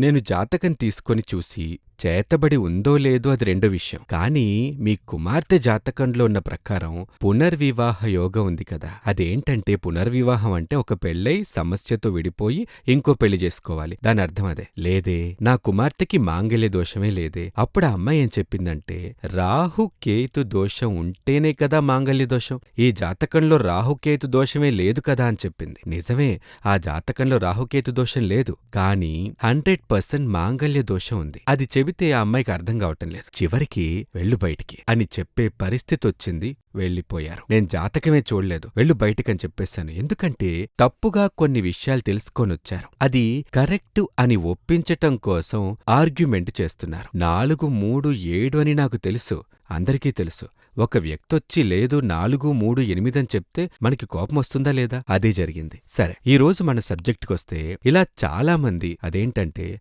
నేను జాతకం తీసుకొని చూసి చేతబడి ఉందో లేదో అది రెండో విషయం. కానీ మీ కుమార్తె జాతకంలో ఉన్న ప్రకారం పునర్వివాహ యోగం ఉంది కదా. అదేంటంటే పునర్వివాహం అంటే ఒక పెళ్ళై సమస్యతో విడిపోయి ఇంకో పెళ్ళి చేసుకోవాలి. దాని అర్థం అదే. లేదే నా కుమార్తెకి మాంగల్య దోషమే లేదే. అప్పుడు ఆ అమ్మాయి ఏం చెప్పిందంటే రాహు కేతు దోషం ఉంటేనే కదా మాంగల్య దోషం. ఈ జాతకంలో రాహుకేతు దోషమే లేదు కదా అని చెప్పింది. నిజమే ఆ జాతకంలో రాహుకేతు దోషం లేదు. కానీ హండ్రెడ్ పర్సెంట్ మాంగల్య దోషం ఉంది. అది చెబితే ఆ అమ్మాయికి అర్థం కావటం లేదు. చివరికి వెళ్ళు బయటికి అని చెప్పే పరిస్థితి వచ్చింది వెళ్ళిపోయారు. నేను జాతకమే చూడలేదు. వెళ్ళు బయటికని చెప్పేశాను ఎందుకంటే తప్పుగా కొన్ని విషయాలు తెలుసుకొని వచ్చారు అది కరెక్ట్ అని ఒప్పించటం కోసం ఆర్గ్యుమెంట్ చేస్తున్నారు. నాలుగు మూడు ఏడు అని నాకు తెలుసు. అందరికీ తెలుసు. ఒక వ్యక్తొచ్చి లేదు నాలుగు మూడు ఎనిమిదని చెప్తే మనకి కోపం వస్తుందా లేదా? అదే జరిగింది. సరే ఈ రోజు మన సబ్జెక్టుకొస్తే ఇలా చాలా మంది అదేంటంటే